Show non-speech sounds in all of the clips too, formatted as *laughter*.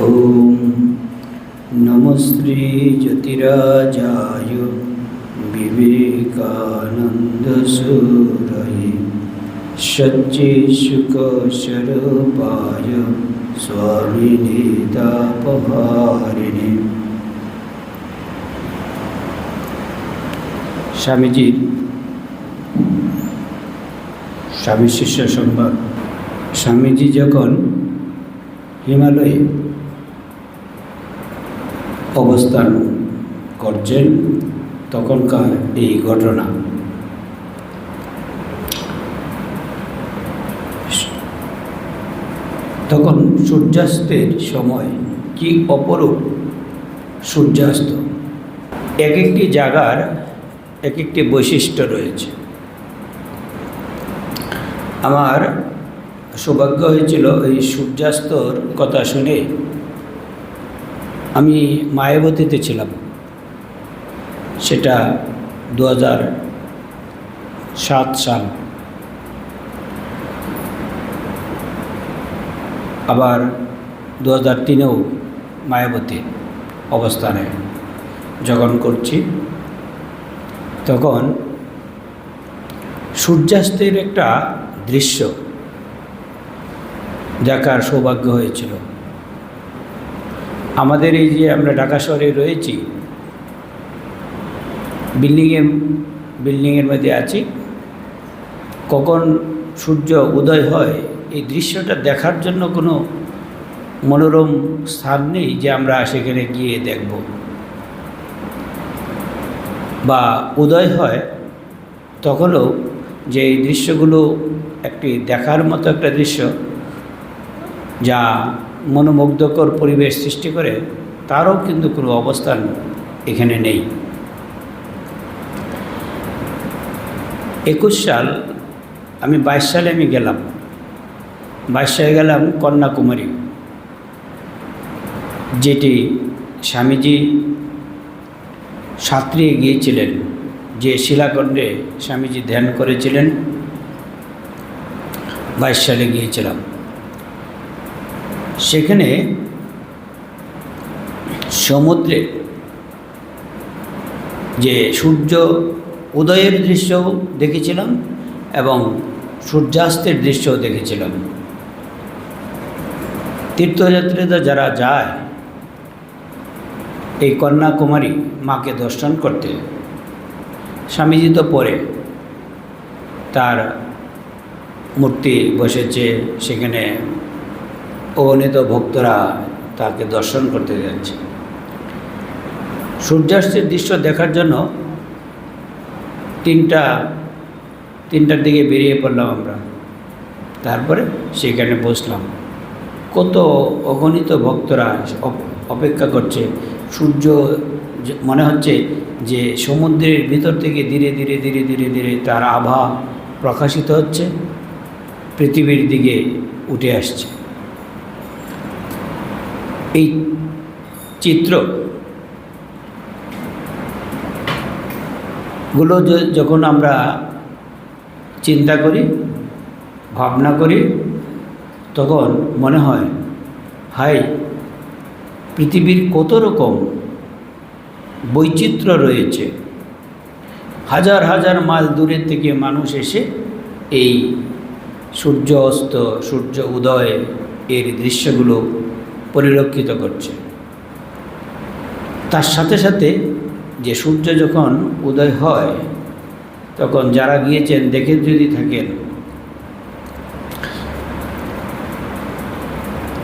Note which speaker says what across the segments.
Speaker 1: ॐ नमस्ते ज्योतिराजाय विवेकानन्दसूरये सच्चिशुकशरपाय स्वामिने तापहारिणे স্বামীজির স্বামী শিষ্য সংবাদ স্বামীজি যখন হিমালয়ে অবস্থান করছেন তখনকার এই ঘটনা। তখন সূর্যাস্তের সময় কি অপরূপ সূর্যাস্ত? এক একটি জায়গার এক একটি বৈশিষ্ট্য রয়েছে। আমার সৌভাগ্য হয়েছিল এই সূর্যাস্তর কথা শুনে আমি মায়াবতীতে ছিলাম। সেটা দু সাত সাল। আবার দু হাজার তিনেও মায়াবতী অবস্থানে যখন করছি। তখন সূর্যাস্তের একটা দৃশ্য দেখার সৌভাগ্য হয়েছিল। আমাদের এই যে আমরা ঢাকা শহরে রয়েছি, বিল্ডিংয়ে, বিল্ডিংয়ের মধ্যে আছি, কখন সূর্য উদয় হয়, এই দৃশ্যটা দেখার জন্য কোনো মনোরম স্থান নেই যে আমরা সেখানে গিয়ে দেখব। বা উদয় হয়, তখনও যে এই দৃশ্যগুলো একটি দেখার মতো একটা দৃশ্য যা মনোমুগ্ধকর পরিবেশ সৃষ্টি করে, তারও কিন্তু কোনো অবস্থান এখানে নেই। একুশ সাল আমি বাইশ সালে আমি গেলাম। বাইশ সালে গেলাম কন্যাকুমারী। যেটি স্বামীজি সাঁতরিয়ে গিয়েছিলেন, যে শিলাখণ্ডে স্বামীজি ধ্যান করেছিলেন, বাইশ সালে গিয়েছিলাম। সেখানে সমুদ্রে যে সূর্য উদয়ের দৃশ্য দেখেছিলাম এবং সূর্যাস্তের দৃশ্যও দেখেছিলাম। তীর্থযাত্রীরা যারা যায়, এই কন্যাকুমারী মাকে দর্শন করতে, স্বামীজি তো পরে। তার মূর্তি বসেছে, সেখানে অগণিত ভক্তরা তাকে দর্শন করতে যাচ্ছে। সূর্যাস্তের দৃশ্য দেখার জন্য তিনটা, তিনটার দিকে বেরিয়ে পড়লাম আমরা। তারপরে সেখানে বসলাম। কত অগণিত ভক্তরা অপেক্ষা করছে। সূর্য মনে হচ্ছে যে সমুদ্রের ভিতর থেকে ধীরে ধীরে ধীরে ধীরে ধীরে তার আভা প্রকাশিত হচ্ছে, পৃথিবীর দিকে উঠে আসছে। এই চিত্রগুলো যখন আমরা চিন্তা করি, ভাবনা করি, তখন মনে হয় হাই পৃথিবীর কত রকম বৈচিত্র্য রয়েছে। হাজার হাজার মাইল দূরের থেকে মানুষ এসে এই সূর্য অস্ত সূর্য উদয় এর দৃশ্যগুলো পরিলক্ষিত করছে। তার সাথে সাথে যে সূর্য যখন উদয় হয়, তখন যারা গিয়েছেন, দেখে যদি থাকেন,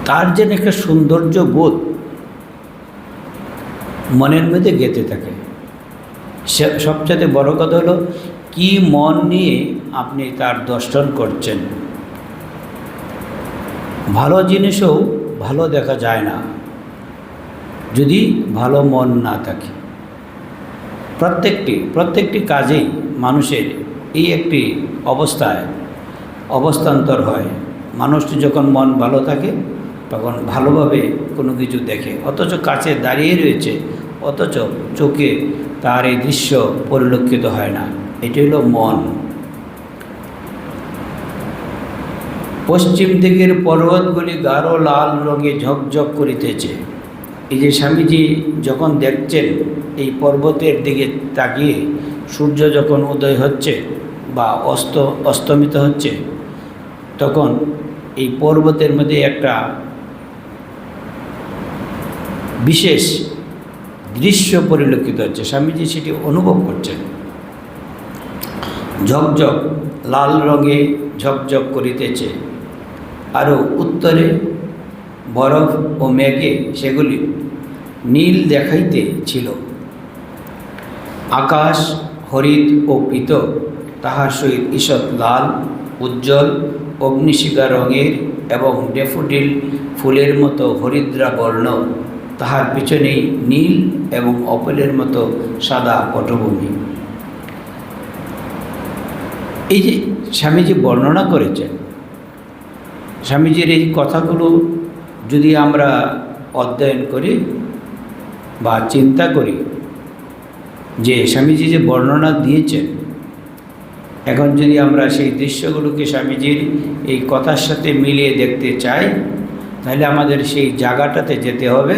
Speaker 1: তার যেন একটা সৌন্দর্য বোধ মনের মধ্যে গেঁথে থাকে। সে সবচেয়ে বড় কথা হলো, কি মন নিয়ে আপনি তার দর্শন করছেন। ভালো জিনিসও ভালো দেখা যায় না, যদি ভালো মন না থাকে। প্রত্যেকটি প্রত্যেকটি কাজেই মানুষের এই একটি অবস্থায় অবস্থান্তর হয়। মানুষটি যখন মন ভালো থাকে, তখন ভালোভাবে কোনো কিছু দেখে। অথচ কাছে দাঁড়িয়ে রয়েছে, অথচ চোখে তার এই দৃশ্য পরিলক্ষিত হয় না। এটি হলো মন। পশ্চিম দিকের পর্বতগুলি গাঢ় লাল রঙে ঝকঝক করিতেছে। এই যে স্বামীজি যখন দেখছেন এই পর্বতের দিকে তাকিয়ে, সূর্য যখন উদয় হচ্ছে বা অস্ত, অস্তমিত হচ্ছে, তখন এই পর্বতের মধ্যে একটা বিশেষ দৃশ্য পরিলক্ষিত হচ্ছে। স্বামীজি সেটি অনুভব করছেন। ঝকঝক, লাল রঙে ঝকঝক করিতেছে। আরও উত্তরে বরফ ও মেঘে সেগুলি নীল দেখাইতে ছিল। আকাশ হরিত ও পিত, তাহার সহিত ঈষৎ লাল, উজ্জ্বল অগ্নিশিকা রঙের এবং ডেফোডিল ফুলের মতো হরিদ্রা বর্ণ, তাহার পিছনেই নীল এবং অপলের মতো সাদা পটভূমি। এই যে স্বামীজি বর্ণনা করেছেন স্বামীজির এই কথাগুলো যদি আমরা অধ্যয়ন করি বা চিন্তা করি যে স্বামীজি যে বর্ণনা দিয়েছেন, এখন যদি আমরা সেই দৃশ্যগুলোকে স্বামীজির এই কথার সাথে মিলিয়ে দেখতে চাই, তাহলে আমাদের সেই জায়গাটাতে যেতে হবে।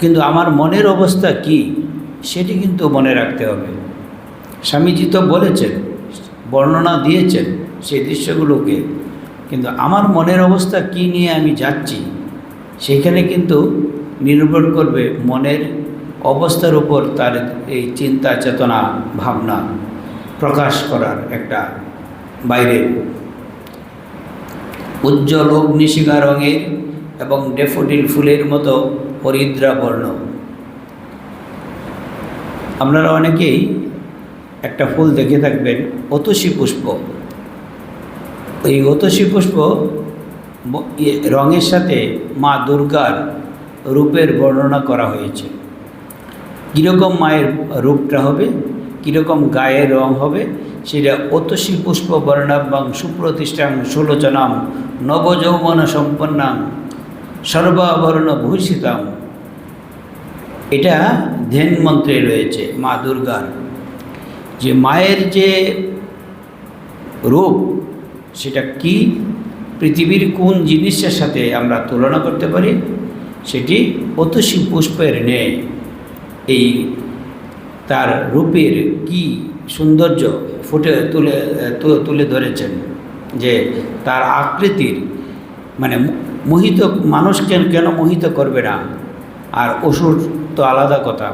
Speaker 1: কিন্তু আমার মনের অবস্থা কি, সেটি কিন্তু মনে রাখতে হবে। স্বামীজি তো বলেছেন, বর্ণনা দিয়েছেন সেই দৃশ্যগুলোকে। কিন্তু আমার মনের অবস্থা কি নিয়ে আমি যাচ্ছি, সেখানে কিন্তু নির্ভর করবে মনের অবস্থার উপর তার এই চিন্তা, চেতনা, ভাবনা প্রকাশ করার একটা বাইরে। উজ্জ্বল অগ্নিশিখা রঙের এবং ডেফোডিল ফুলের মতো হরিদ্রা বর্ণ আপনারা অনেকেই একটা ফুল দেখে থাকবেন, অতসী পুষ্প। এই অতসী পুষ্প রঙের সাথে মা দুর্গার রূপের বর্ণনা করা হয়েছে। কীরকম মায়ের রূপটা হবে? কীরকম গায়ের রং হবে? সেটা অতসী পুষ্প বর্ণাভ্যাং সুপ্রতিষ্ঠাং সুলোচনাম নবযৌবন সম্পন্নাং সর্বাভরণ ভূষিতাম। এটা ধ্যান মন্ত্রে রয়েছে মা দুর্গার। যে মায়ের যে রূপ সেটা কি? পৃথিবীর কোন জিনিসের সাথে আমরা তুলনা করতে পারি? সেটি অতসী পুষ্পের ন্যায়। এই তার রূপের কি সৌন্দর্য ফুটে তুলে তুলে ধরেছেন যে তার আকৃতির মানে মোহিত মানুষ কেন কেন মোহিত করবে না? আর অসুর তো আলাদা কথা।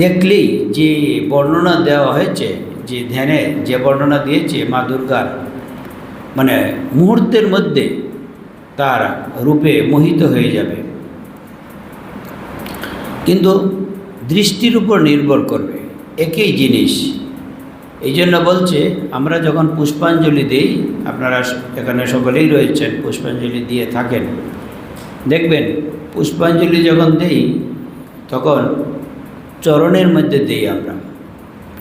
Speaker 1: দেখলেই যে বর্ণনা দেওয়া হয়েছে, যে ধ্যানে যে বর্ণনা দিয়েছে মা দুর্গার মানে মুহূর্তের মধ্যে তার রূপে মোহিত হয়ে যাবে। কিন্তু দৃষ্টির উপর নির্ভর করবে। একই জিনিস। এই জন্য বলছে, আমরা যখন পুষ্পাঞ্জলি দিই, আপনারা এখানে সকলেই রয়েছেন, পুষ্পাঞ্জলি দিয়ে থাকেন। দেখবেন, পুষ্পাঞ্জলি যখন দেই, তখন চরণের মধ্যে দিই আমরা।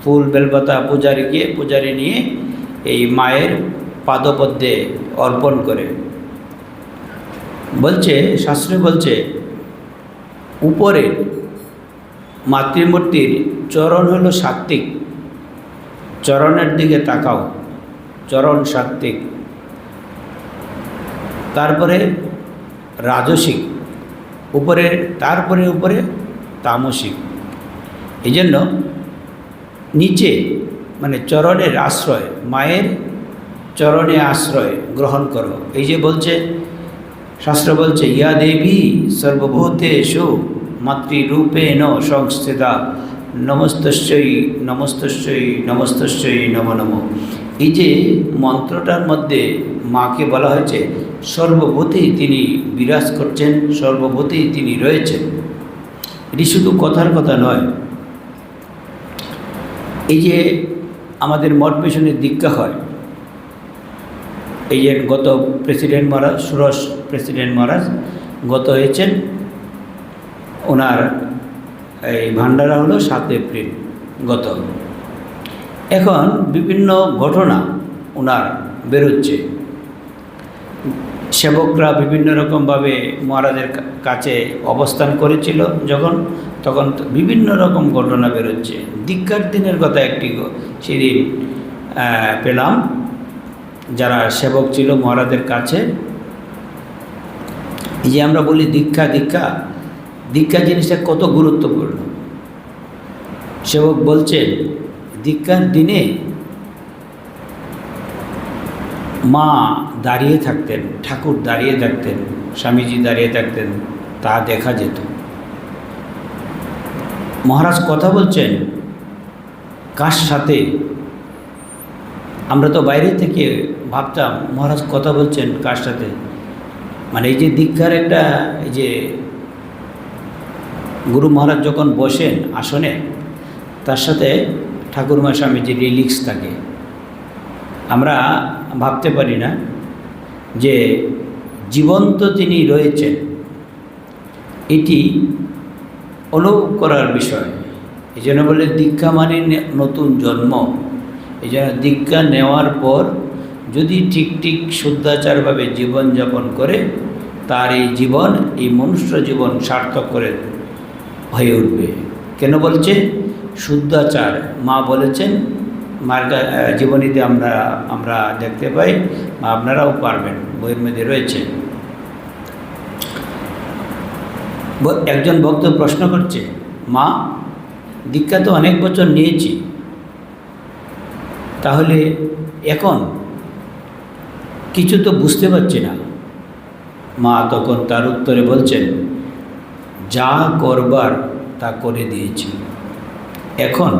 Speaker 1: ফুল, বেলপাতা, পূজারীকে, পূজারি নিয়ে এই মায়ের পাদপদ্মে অর্পণ করে। বলছে, শাস্ত্রে বলছে, উপরে মাতৃমূর্তির চরণ হলো সাত্ত্বিক। চরণের দিকে তাকাও, চরণ সাত্ত্বিক। তারপরে রাজসিক, উপরে, তারপরে উপরে তামসিক। এই জন্য নিচে মানে চরণের আশ্রয়, মায়ের চরণে আশ্রয় গ্রহণ করো। এই যে বলছে, শাস্ত্র বলছে, ইয়া দেবী সর্বভূতেষু মাতৃরূপেণ সংস্থিতা নমস্তস্যই নমস্তস্যই নমস্তস্যই নম নম। এই যে মন্ত্রটার মধ্যে মাকে বলা হয়েছে সর্বভূতেই তিনি বিরাজ করছেন সর্বভূতেই তিনি রয়েছেন। এটি শুধু কথার কথা নয়। এই যে আমাদের মঠ মিশনের দীক্ষা হয় এই যে গত প্রেসিডেন্ট মহারাজ, সুরস প্রেসিডেন্ট মহারাজ গত হয়েছেন। ওনার এই ভান্ডারা হলো সাত এপ্রিল গত। এখন বিভিন্ন ঘটনা ওনার বেরোচ্ছে। সেবকরা বিভিন্ন রকমভাবে মহারাজের কাছে অবস্থান করেছিল যখন, তখন বিভিন্ন রকম ঘটনা বেরোচ্ছে। দীক্ষার দিনের কথা একটি সেদিন পেলাম। যারা সেবক ছিল মহারাজের কাছে, এই যে আমরা বলি দীক্ষা দীক্ষা দীক্ষা জিনিসটা কত গুরুত্বপূর্ণ। সেবক বলছেন, দীক্ষার দিনে মা দাঁড়িয়ে থাকতেন, ঠাকুর দাঁড়িয়ে থাকতেন, স্বামীজি দাঁড়িয়ে থাকতেন, তা দেখা যেত। মহারাজ কথা বলছেন, কার সাথে আমরা তো বাইরে থেকে ভাবতাম, মহারাজ কথা বলছেন কার সাথে? মানে এই যে দীক্ষার একটা, এই যে গুরু মহারাজ যখন বসেন আসনে, তার সাথে ঠাকুরমা স্বামীজি রিলিক্স থাকে, আমরা ভাবতে পারি না যে জীবন্ত তিনি রয়েছেন, এটি অনুভব করার বিষয়। এই জন্য বলে দীক্ষা মানে নতুন জন্ম। এই জন্য দীক্ষা নেওয়ার পর যদি ঠিক ঠিক শুদ্ধাচারভাবে জীবনযাপন করে, তার এই জীবন, এই মনুষ্য জীবন সার্থক করে হয়ে উঠবে। কেন বলছে? শুদ্ধাচার, মা বলেছেন মার্গা জীবনীতে আমরা আমরা দেখতে পাই বা আপনারাও পারবেন, বইয়ের মধ্যে রয়েছে। একজন ভক্ত প্রশ্ন করছে, মা, দীক্ষা তো অনেক বছর নিয়েছি তাহলে এখন কিছু তো বুঝতে পারছি না। মা তখন তার উত্তরে বলছেন, যা করবার তা করে দিয়েছি। এখন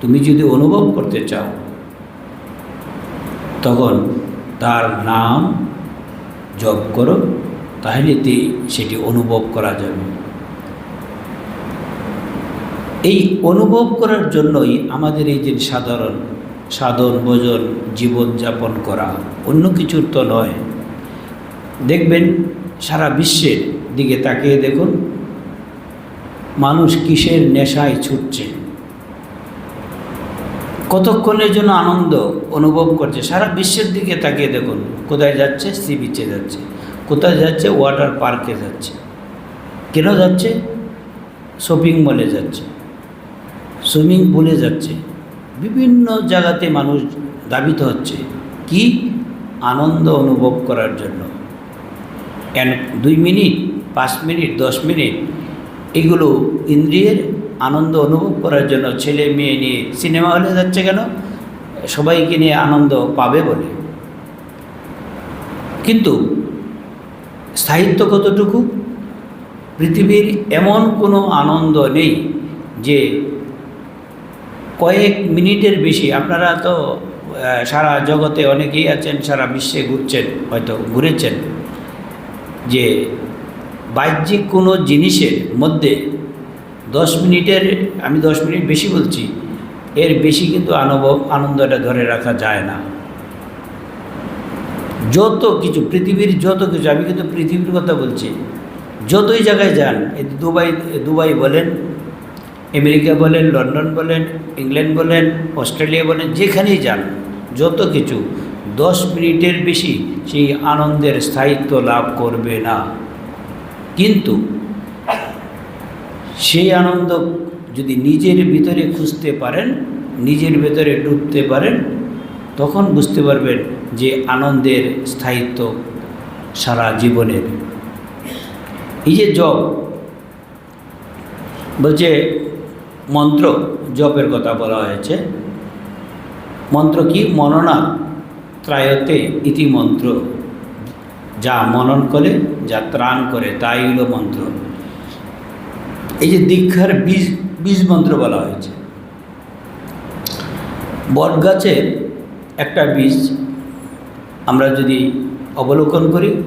Speaker 1: তুমি যদি অনুভব করতে চাও। তখন তার নাম জপ করো, তাহলে সেটি অনুভব করা যাবে। এই অনুভব করার জন্যই আমাদের এই যে সাধারণ সাধন, ভোজন জীবনযাপন করা অন্য কিছুর তো নয়। দেখবেন সারা বিশ্বের দিকে তাকিয়ে দেখুন, মানুষ কিসের নেশায় ছুটছে। কতক্ষণের জন্য আনন্দ অনুভব করছে? সারা বিশ্বের দিকে তাকিয়ে দেখুন, কোথায় যাচ্ছে? সি বিচে যাচ্ছে। কোথায় যাচ্ছে? ওয়াটার পার্কে যাচ্ছে। কেন যাচ্ছে? শপিং মলে যাচ্ছে। সুইমিং পুলে যাচ্ছে। বিভিন্ন জায়গাতে মানুষ দাবিত হচ্ছে। কি? আনন্দ অনুভব করার জন্য। দুই মিনিট, পাঁচ মিনিট, দশ মিনিট, এগুলো ইন্দ্রিয়ের আনন্দ অনুভব করার জন্য ছেলে মেয়ে নিয়ে সিনেমা হলে যাচ্ছে কেন? সবাইকে নিয়ে আনন্দ পাবে বলে। কিন্তু সাহিত্য কতটুকু? পৃথিবীর এমন কোনো আনন্দ নেই যে কয়েক মিনিটের বেশি। আপনারা তো সারা জগতে অনেকেই আছেন, সারা বিশ্বে ঘুরছেন, হয়তো ঘুরেছেন, যে বাহ্যিক কোনো জিনিসের মধ্যে দশ মিনিটের, আমি দশ মিনিট বেশি বলছি, এর বেশি কিন্তু অনুভব আনন্দটা ধরে রাখা যায় না। যত কিছু, পৃথিবীর যত কিছু, আমি কিন্তু পৃথিবীর কথা বলছি, যতই জায়গায় যান দুবাই দুবাই বলেন আমেরিকা বলেন, লন্ডন বলেন, ইংল্যান্ড বলেন, অস্ট্রেলিয়া বলেন, যেখানেই যান, যত কিছু, দশ মিনিটের বেশি সেই আনন্দের স্থায়িত্ব লাভ করবে না। কিন্তু সেই আনন্দ যদি নিজের ভিতরে খুঁজতে পারেন, নিজের ভেতরে ডুবতে পারেন, তখন বুঝতে পারবেন যে আনন্দের স্থায়িত্ব সারা জীবনের। এই যে জপ বলছে মন্ত্র জপের কথা বলা হয়েছে। মন্ত্র কি? মননা ত্রায়তে ইতি মন্ত্র। যা মনন করে, যা ত্রাণ করে, তাই হলো মন্ত্র। এই যে দীক্ষার বীজ বীজ মন্ত্র বলা হয়েছে। বটগাছের একটা বীজ আমরা যদি অবলোকন করি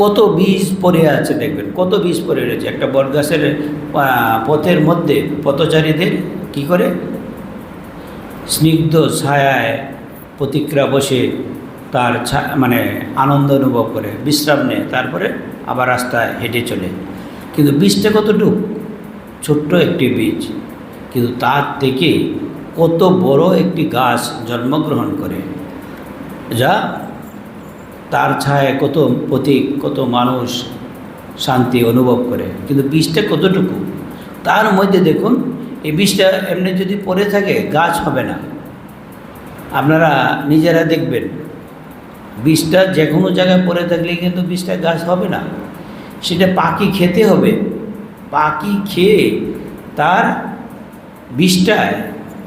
Speaker 1: কত বীজ পড়ে আছে দেখবেন, কত বীজ পড়ে রয়েছে। একটা বটগাছের পথের মধ্যে পথচারীদের কি করে? স্নিগ্ধ ছায়ায় প্রতিক্রিয়া বসে তার মানে আনন্দ অনুভব করে, বিশ্রাম নেয়, তারপরে আবার রাস্তায় হেঁটে চলে। কিন্তু বীজটা কতটুকু? ছোট্ট একটি বীজ। কিন্তু তার থেকে কত বড় একটি গাছ জন্মগ্রহণ করে, যা তার ছায় কত প্রতীক, কত মানুষ শান্তি অনুভব করে। কিন্তু বীজটা কতটুকু? তার মধ্যে দেখুন, এই বীজটা এমনি যদি পড়ে থাকে, গাছ হবে না। আপনারা নিজেরা দেখবেন বীজটা যে কোনো জায়গায় পড়ে থাকলে কিন্তু বীজটা গাছ হবে না। সেটা পাখি খেতে হবে। পাখি খেয়ে তার বীজটায়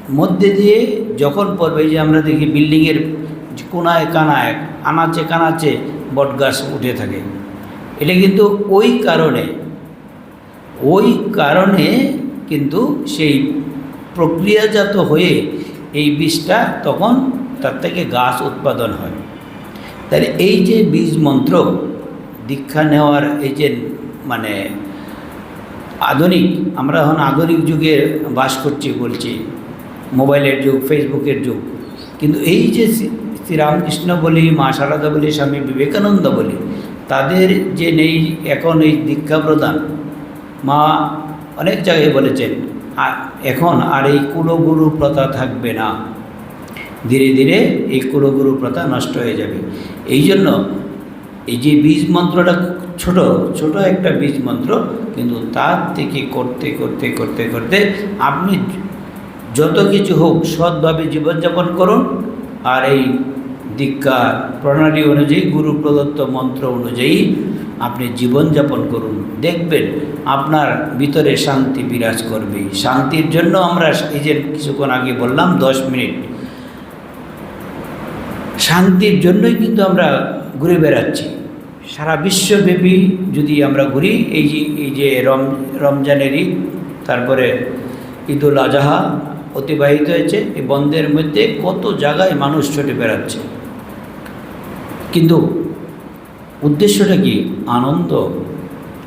Speaker 1: মধ্যে দিয়ে যখন পড়বে যে আমরা দেখি বিল্ডিংয়ের কোনায় কানায়, আনাচে কানাচে বট গাছ উঠে থাকে। এটা কিন্তু ওই কারণে ওই কারণে কিন্তু সেই প্রক্রিয়াজাত হয়ে এই বীজটা তখন তার থেকে গাছ উৎপাদন হয়। তাহলে এই যে বীজ মন্ত্র দীক্ষা নেওয়ার এই যে মানে আধুনিক, আমরা এখন আধুনিক যুগে বাস করছি, বলছি, মোবাইলের যুগ, ফেসবুকের যুগ, কিন্তু এই যে শ্রীরামকৃষ্ণ বলি, মা সারদা বলি, স্বামী বিবেকানন্দ বলি, তাদের যে নেই, এখন এই দীক্ষা প্রদান। মা অনেক জায়গায় বলেছেন আ- এখন আর এই কুলগুরু প্রথা থাকবে না। ধীরে ধীরে এই কুলগুরু প্রথা নষ্ট হয়ে যাবে। এই জন্য এই যে বীজ মন্ত্রটা ছোট ছোট একটা বীজ মন্ত্র, কিন্তু তার থেকে করতে করতে করতে করতে আপনি যত কিছু হোক সৎভাবে জীবনযাপন করুন, আর এই দীক্ষা প্রণালী অনুযায়ী, গুরু প্রদত্ত মন্ত্র অনুযায়ী আপনি জীবনযাপন করুন। দেখবেন আপনার ভিতরে শান্তি বিরাজ করবে। শান্তির জন্য আমরা এই যে কিছুক্ষণ আগে বললাম, দশ মিনিট। শান্তির জন্যই কিন্তু আমরা ঘুরে বেড়াচ্ছি। সারা বিশ্বব্যাপী যদি আমরা ঘুরি, এই যে এই যে রম, রমজানের ঈদ, তারপরে ঈদুল আজহা অতিবাহিত হয়েছে, এই বন্ধের মধ্যে কত জায়গায় মানুষ ছুটে বেড়াচ্ছে। কিন্তু উদ্দেশ্যটা কি? আনন্দ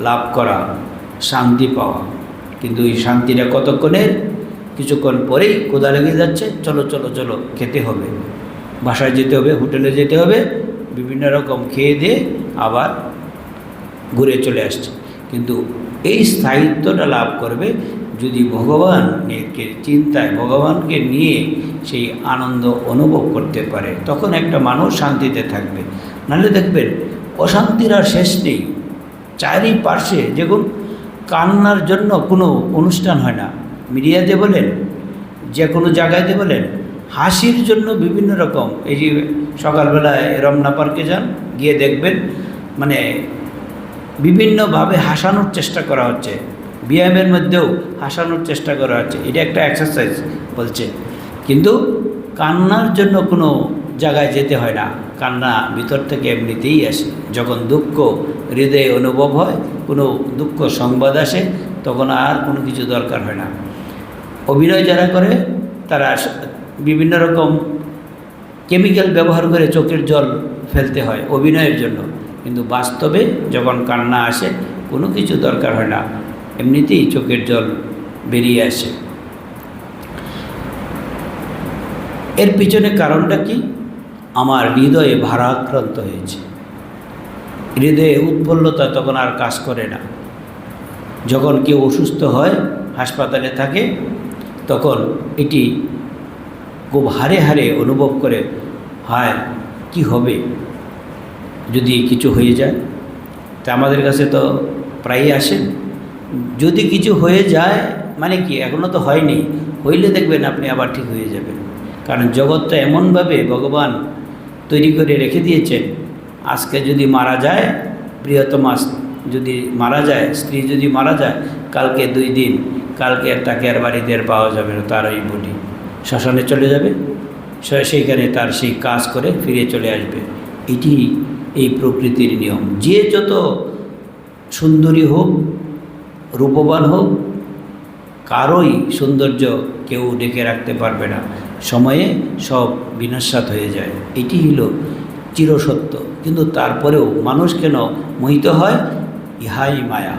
Speaker 1: লাভ করা, শান্তি পাওয়া। কিন্তু এই শান্তিটা কতক্ষণের কিছুক্ষণ পরেই কোদা লেগে যাচ্ছে। চলো চলো চলো, খেতে হবে। বাসায় যেতে হবে, হোটেলে যেতে হবে। বিভিন্ন রকম খেয়ে দিয়ে আবার ঘুরে চলে আসছে। কিন্তু এই স্থায়িত্বটা লাভ করবে যদি ভগবানকে চিন্তায় ভগবানকে নিয়ে সেই আনন্দ অনুভব করতে পারে, তখন একটা মানুষ শান্তিতে থাকবে। নাহলে দেখবেন, অশান্তির আর শেষ নেই। চারিপাশে যেমন কান্নার জন্য কোনো অনুষ্ঠান হয় না। মিডিয়াতে বলেন যে কোনো জায়গাতে বলেন, হাসির জন্য বিভিন্ন রকম। এই যে সকালবেলায় রমনা পার্কে যান, গিয়ে দেখবেন মানে বিভিন্নভাবে হাসানোর চেষ্টা করা হচ্ছে। ব্যায়ামের মধ্যেও হাসানোর চেষ্টা করা হচ্ছে। এটা একটা এক্সারসাইজ বলছে। কিন্তু কান্নার জন্য কোনো জায়গায় যেতে হয় না। কান্না ভিতর থেকে এমনিতেই আসে। যখন দুঃখ হৃদয়ে অনুভব হয়, কোনো দুঃখ সংবাদ আসে, তখন আর কোনো কিছু দরকার হয় না। অভিনয় যারা করে, তারা বিভিন্ন রকম কেমিক্যাল ব্যবহার করে চোখের জল ফেলতে হয় অভিনয়ের জন্য। কিন্তু বাস্তবে যখন কান্না আসে, কোনো কিছু দরকার হয় না। এমনিতেই চোখের জল বেরিয়ে আসে। এর পিছনে কারণটা কি? আমার হৃদয়ে ভারাক্রান্ত হয়েছে। হৃদয়ে উৎফুল্লতা তখন আর কাজ করে না। যখন কেউ অসুস্থ হয়, হাসপাতালে থাকে, তখন এটি খুব হারে হারে অনুভব করে, হায়, কি হবে? যদি কিছু হয়ে যায়? তা আমাদের কাছে তো প্রায়ই আসেন যদি কিছু হয়ে যায় মানে কি এখনও তো হয়নি। হইলে দেখবেন আপনি আবার ঠিক হয়ে যাবেন। কারণ জগৎটা এমনভাবে ভগবান তৈরি করে রেখে দিয়েছেন। আজকে যদি মারা যায় প্রিয়তমা যদি মারা যায়, স্ত্রী যদি মারা যায়, কালকে দুই দিন, কালকে তাকে আর বাড়িতে আর পাওয়া যাবে না তার ওই বডি। শ্মশানে চলে যাবে সেইখানে তার সেই কাজ করে ফিরে চলে আসবে। এটি এই প্রকৃতির নিয়ম। যে যত সুন্দরী হোক, রূপবান হোক, কারোই সৌন্দর্য কেউ ডেকে রাখতে পারবে না। সময়ে সব বিনস্বাত হয়ে যায়। এটি হলো চিরসত্য। কিন্তু তারপরেও মানুষ কেন মোহিত হয়? ইহাই মায়া।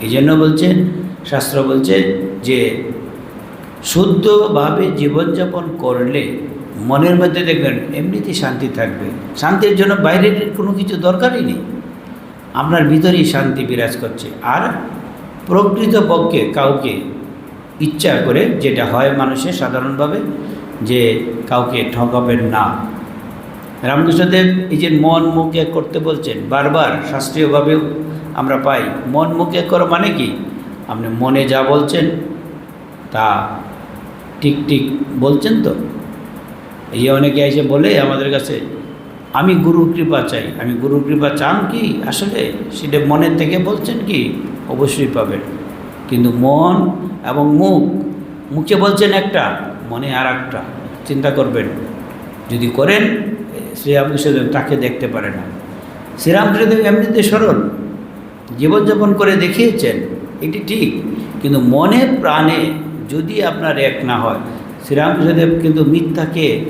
Speaker 1: এই জন্য বলছেন শাস্ত্র বলছে যে, শুদ্ধভাবে জীবনযাপন করলে মনের মধ্যে দেখবেন এমনিতেই শান্তি থাকবে। শান্তির জন্য বাইরের কোনো কিছু দরকারই নেই। আপনার ভিতরেই শান্তি বিরাজ করছে। আর প্রকৃতপক্ষে কাউকে ইচ্ছা করে যেটা হয় মানুষের সাধারণভাবে যে কাউকে ঠকাবেন না। রামকৃষ্ণদেব এই যে মন মুখে করতে বলছেন, বারবার শাস্ত্রীয়ভাবেও আমরা পাই, মন মুখে করো মানে কি? আপনি মনে যা বলছেন তা ঠিক ঠিক বলছেন তো? এই অনেকে এসে বলে আমাদের কাছে, আমি গুরু কৃপা চাই। আমি গুরু কৃপা চান কি আসলে? সেটা মনের থেকে বলছেন কি? অবশ্যই পাবেন। কিন্তু মন এবং মুখ, মুখে বলছেন একটা, মনে আর একটা চিন্তা করবেন। যদি করেন শ্রীরামকৃষ্ণদেব তাকে দেখতে পারে না। শ্রীরামকৃষ্ণদেব এমনিতে সরল। জীবনযাপন করে দেখিয়েছেন, এটি ঠিক। কিন্তু মনে, প্রাণে যদি আপনার এক না হয় শ্রীরামকৃষ্ণদেব কিন্তু মিথ্যাকে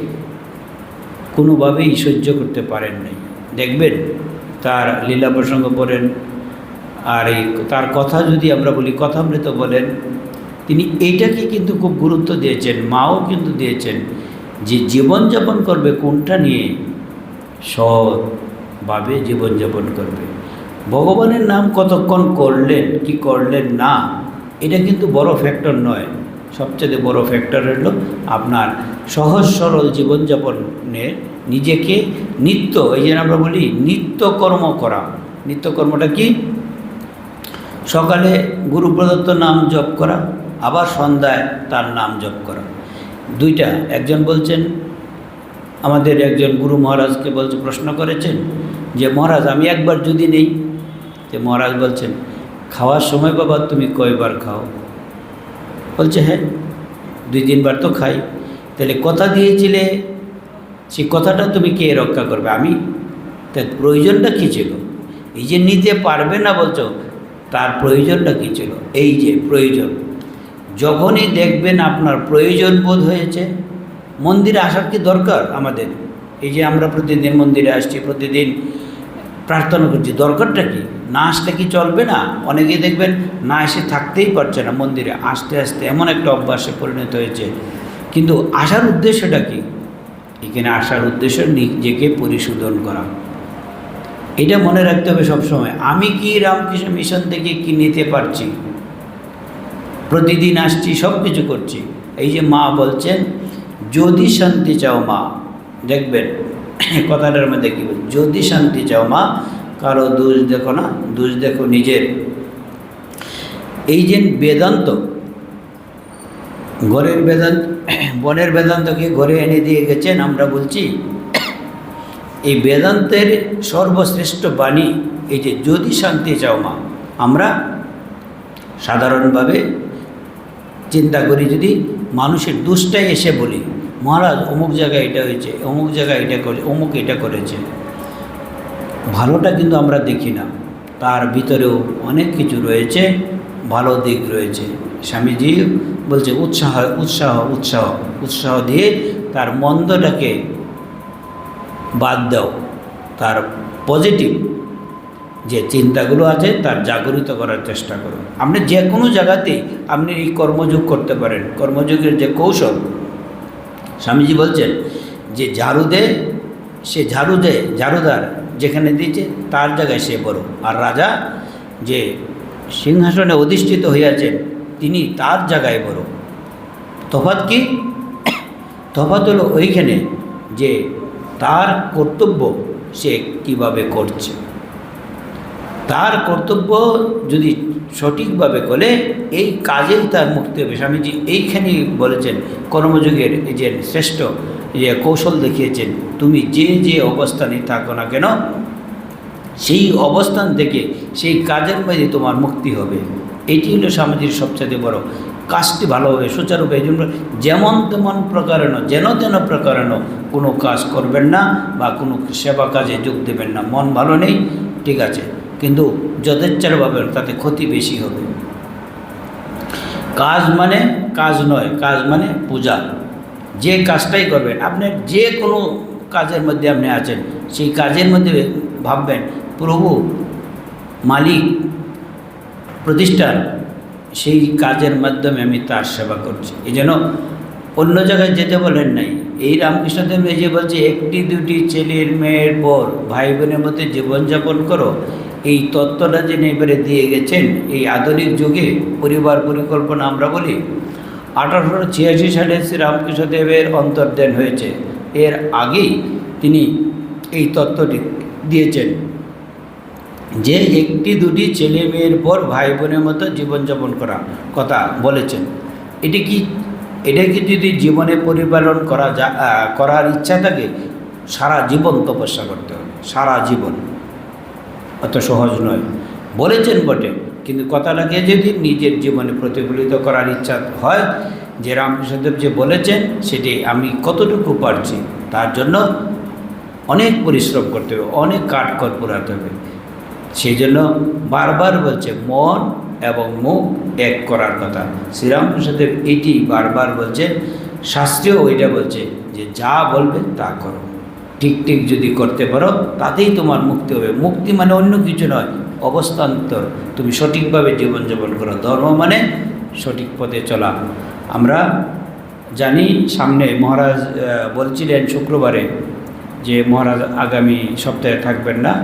Speaker 1: কোনোভাবেই সহ্য করতে পারেন নাই। দেখবেন, তার লীলা প্রসঙ্গ পড়েন আর এই তার কথা যদি আমরা বলি, কথামৃত বলেন, তিনি এইটাকে কিন্তু খুব গুরুত্ব দিয়েছেন, মাও কিন্তু দিয়েছেন যে জীবনযাপন করবে কোনটা নিয়ে? সৎভাবে জীবনযাপন করবে। ভগবানের নাম কতক্ষণ করলেন, কি করলেন না, এটা কিন্তু বড় ফ্যাক্টর নয়। সবচেয়ে বড় ফ্যাক্টর হলো আপনার সহজ সরল জীবনযাপনে নিজেকে নিত্য, এই যে আমরা বলি, নিত্যকর্ম করা। নিত্যকর্মটা কি? সকালে গুরু প্রদত্ত নাম জপ করা, আবার সন্ধ্যায় তার নাম জপ করা। দুইটা, একজন বলছেন, আমাদের একজন গুরু মহারাজকে বলছে, প্রশ্ন করেছেন যে, মহারাজ, আমি একবার যদি নেই? যে মহারাজ বলছেন, খাওয়ার সময় বাবা, তুমি কয়বার খাও? বলছে হ্যাঁ দুই তিনবার তো খাই। তাহলে কথা দিয়েছিলে, সে কথাটা তুমি কে রক্ষা করবে? আমি তার প্রয়োজনটা কী ছিল? এই যে নিতে পারবে না বলছো তার প্রয়োজনটা কী ছিল? এই যে প্রয়োজন। যখনই দেখবেন আপনার প্রয়োজন বোধ হয়েছে, মন্দিরে আসার কি দরকার আমাদের? এই যে আমরা প্রতিদিন মন্দিরে আসছি, প্রতিদিন প্রার্থনা করছি, দরকারটা কি? না আসলে কি চলবে না? অনেকে দেখবেন না এসে থাকতেই পারছে না মন্দিরে। আসতে আসতে এমন একটা অভ্যাসে পরিণত হয়েছে। কিন্তু আসার উদ্দেশ্যটা কি? এখানে আসার উদ্দেশ্য নিজেকে পরিশোধন করা। এটা মনে রাখতে হবে সবসময়, আমি কি রামকৃষ্ণ মিশন থেকে কি নিতে পারছি? প্রতিদিন আসছি সব কিছু করছি। এই যে মা বলছেন, যদি শান্তি চাও মা, দেখবেন, *coughs* কথাটার মধ্যে কী যদি শান্তি চাও মা, কারও দোষ দেখো না, দোষ দেখো নিজের। এই যে বেদান্ত, ঘরের বেদান্ত, *coughs* বনের বেদান্তকে ঘরে এনে দিয়ে গেছেন, আমরা বলছি এই বেদান্তের সর্বশ্রেষ্ঠ বাণী, এই যে যদি শান্তি চাও মা, আমরা সাধারণভাবে চিন্তা করি যদি মানুষের দুষ্টাই এসে বলি, মহারাজ, অমুক জায়গায় এটা হয়েছে, অমুক জায়গায় এটা করে অমুক এটা করেছে। ভালোটা কিন্তু আমরা দেখি না। তার ভিতরেও অনেক কিছু রয়েছে, ভালো দিক রয়েছে। স্বামীজি বলছে, উৎসাহ উৎসাহ উৎসাহ। উৎসাহ দিয়ে তার মন্দটাকে বাদ দাও। তার পজিটিভ যে চিন্তাগুলো আছে, তার জাগরিত করার চেষ্টা করো। আপনি যে কোনো জায়গাতেই আপনি এই কর্মযোগ করতে পারেন। কর্মযোগের যে কৌশল, স্বামীজি বলছেন যে ঝাড়ু দে, সে ঝাড়ু দেয় ঝাড়ুদার যেখানে দিয়েছে, তার জায়গায় সে বড় আর রাজা যে সিংহাসনে অধিষ্ঠিত হইয়াছেন, তিনি তার জায়গায় বড় তফাত কি? তফাত হলো ওইখানে যে তার কর্তব্য সে কীভাবে করছে? তার কর্তব্য যদি সঠিকভাবে করে, এই কাজেই তার মুক্তি হবে। স্বামীজি এইখানেই বলেছেন, কর্মযুগের যে শ্রেষ্ঠ যে কৌশল দেখিয়েছেন, তুমি যে যে অবস্থানে থাকো না কেন, সেই অবস্থান থেকে সেই কাজের মধ্যে তোমার মুক্তি হবে। এটি হলো স্বামীজির সবচেয়ে বড় কাজটি ভালোভাবে সুচারুভাবে এই জন্য যেমন তেমন প্রকারেণ, যেন তেন প্রকারেণ কোনো কাজ করবেন না বা কোনো সেবা কাজে যোগ দেবেন না। মন ভালো নেই, ঠিক আছে, কিন্তু যথেচ্ছারভাবে তাতে ক্ষতি বেশি হবে। কাজ মানে কাজ নয়, কাজ মানে পূজা। যে কাজটাই করবেন, আপনি যে কোনো কাজের মধ্যে আপনি আছেন, সেই কাজের মধ্যে ভাববেন, প্রভু, মালিক প্রতিষ্ঠান, সেই কাজের মাধ্যমে আমি তার সেবা করছি। এই জন্য অন্য জায়গায় যেতে বলেন নাই। এই রামকৃষ্ণদেব যে বলছে, একটি, দুটি ছেলের মেয়ের পর ভাই বোনের মধ্যে জীবনযাপন করো। এই তত্ত্বটা যিনি এবারে দিয়ে গেছেন, এই আধুনিক যুগে পরিবার পরিকল্পনা আমরা বলি, আঠারোশো ছিয়াশি সালে শ্রী রামকৃষ্ণদেবের অন্তর্ধান হয়েছে। এর আগেই তিনি এই তত্ত্বটি দিয়েছেন। যে একটি দুটি ছেলে মেয়ের পর ভাই বোনের মতো জীবনযাপন করা। কথা বলেছেন। এটি কি এটাকে যদি জীবনে পরিপালন করা যা করার ইচ্ছা থাকে, সারা জীবন তপস্যা করতে হবে। সারা জীবন। অত সহজ নয়। বলেছেন বটে, কিন্তু কথাটাকে যদি নিজের জীবনে প্রতিফলিত করার ইচ্ছা হয়, যে রামকৃষ্ণদেব যে বলেছেন, সেটি আমি কতটুকু পারছি, তার জন্য অনেক পরিশ্রম করতে হবে, অনেক কাঠ কর পোড়াতে হবে। সেই জন্য বারবার বলছে মন এবং মুখ এক করার কথা। শ্রীরামকৃষ্ণদেব এটি বারবার বলছে, শাস্ত্রেও ওইটা বলছে যে যা বলবে তা করো। ঠিক ঠিক যদি করতে পারো, তাতেই তোমার মুক্তি হবে। মুক্তি মানে অন্য কিছু নয়, অবস্থান্তর। তুমি সঠিকভাবে জীবনযাপন করো। ধর্ম মানে সঠিক পথে চলা। আমরা জানি, সামনে মহারাজ বলছিলেন শুক্রবারে যে মহারাজ আগামী সপ্তাহে থাকবেন না।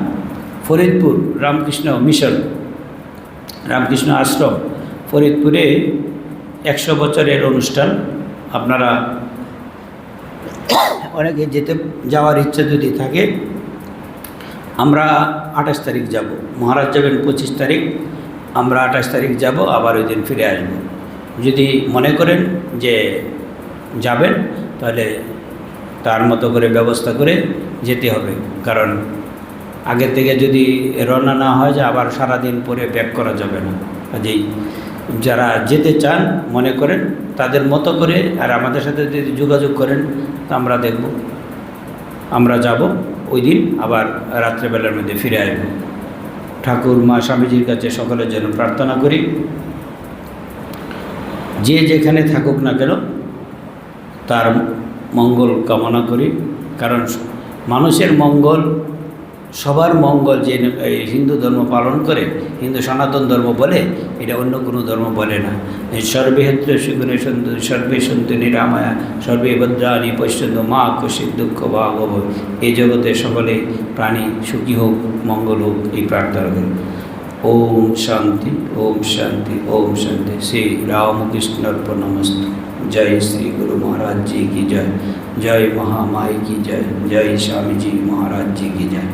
Speaker 1: ফরিদপুর, রামকৃষ্ণ মিশন, রামকৃষ্ণ আশ্রম, ফরিদপুরে একশো বছরের অনুষ্ঠান। আপনারা অনেকে যেতে, যাওয়ার ইচ্ছা যদি থাকে, আমরা আঠাশ তারিখ যাব। মহারাজ যাবেন পঁচিশ তারিখ, আমরা আঠাশ তারিখ যাব, আবার ওই দিন ফিরে আসব। যদি মনে করেন যে যাবেন, তাহলে তার মতো করে ব্যবস্থা করে যেতে হবে। কারণ আগে থেকে যদি রওনা না হয় যে আবার সারাদিন পরে ব্যাক করা যাবে না। কাজেই যারা যেতে চান, মনে করেন, তাদের মতো করে আর আমাদের সাথে যদি যোগাযোগ করেন, তা আমরা দেখব। আমরা যাব, ওই দিন আবার রাত্রেবেলার মধ্যে ফিরে আসব। ঠাকুর, মা স্বামীজির কাছে সকলের জন্য প্রার্থনা করি। যে যেখানে থাকুক না কেন, তার মঙ্গল কামনা করি। কারণ মানুষের মঙ্গল সবার মঙ্গল যে এই হিন্দু ধর্ম পালন করে হিন্দু সনাতন ধর্ম বলে এটা অন্য কোনো ধর্ম বলে না এই সর্বেক্ষেত্রে সুগুণে সন্তু সর্বে সন্তু নিরাময়া সর্বে ভদ্রাণী পশ্যন্ত মা কুশিত দুঃখ ভাগব এই জগতে সকলে প্রাণী সুখী হোক মঙ্গল হোক এই প্রার্থনা করি ওম শান্তি ওম শান্তি ওম শান্তি শ্রী রামকৃষ্ণ নমস্ত जय श्री गुरु महाराज जी की जय जय महामाई की जय जय स्वामी जी महाराज जी की जय